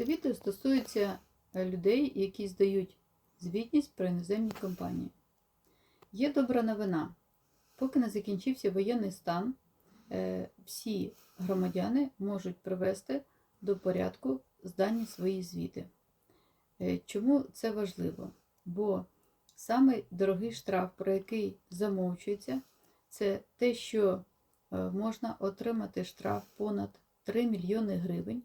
Це відео стосується е, людей, які здають звітність про іноземні компанії. Є добра новина. Поки не закінчився воєнний стан, е, всі громадяни можуть привести до порядку здані свої звіти. Е, Чому це важливо? Бо самий дорогий штраф, про який замовчується, це те, що можна отримати штраф понад 3 мільйони гривень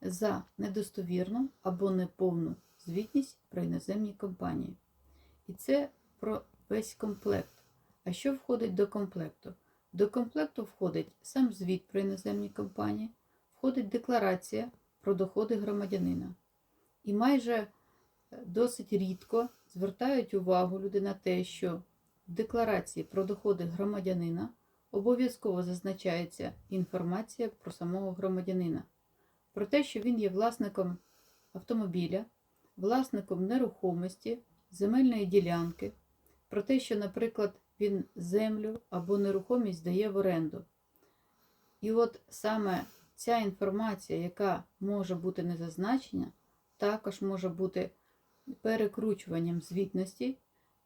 за недостовірну або неповну звітність про іноземні компанії. І це про весь комплект. А що входить до комплекту? До комплекту входить сам звіт про іноземні компанії, входить декларація про доходи громадянина. І майже е, досить рідко звертають увагу люди на те, що в декларації про доходи громадянина обов'язково зазначається інформація про самого громадянина, про те, що він є власником автомобіля, власником нерухомості, земельної ділянки, про те, що, наприклад, він землю або нерухомість дає в оренду. І от саме ця інформація, яка може бути не зазначена, також може бути перекручуванням звітності,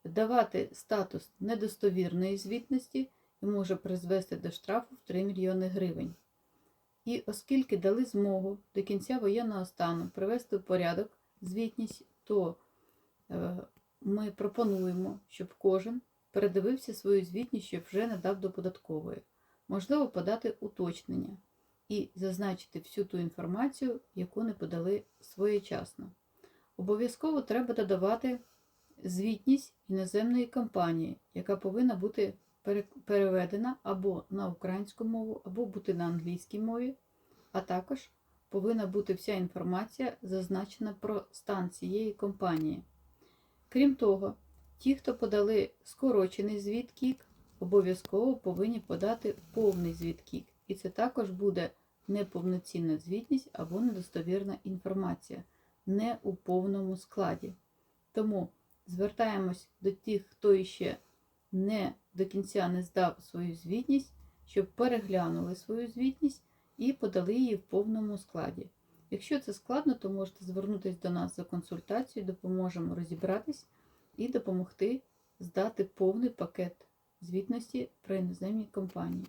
давати статус недостовірної звітності і може призвести до штрафу в 3 мільйони гривень. І оскільки дали змогу до кінця воєнного стану привести в порядок звітність, то е, ми пропонуємо, щоб кожен передивився свою звітність, щоб вже не дав до податкової. Можливо, подати уточнення і зазначити всю ту інформацію, яку не подали своєчасно. Обов'язково треба додавати звітність іноземної компанії, яка повинна бути переведена або на українську мову, або бути на англійській мові, а також повинна бути вся інформація зазначена про стан цієї компанії. Крім того, ті, хто подали скорочений звіт КІК, обов'язково повинні подати повний звіт КІК. І це також буде неповноцінна звітність або недостовірна інформація, не у повному складі. Тому звертаємось до тих, хто іще не до кінця не здав свою звітність, щоб переглянули свою звітність і подали її в повному складі. Якщо це складно, то можете звернутися до нас за консультацією, допоможемо розібратись і допомогти здати повний пакет звітності про іноземні компанії.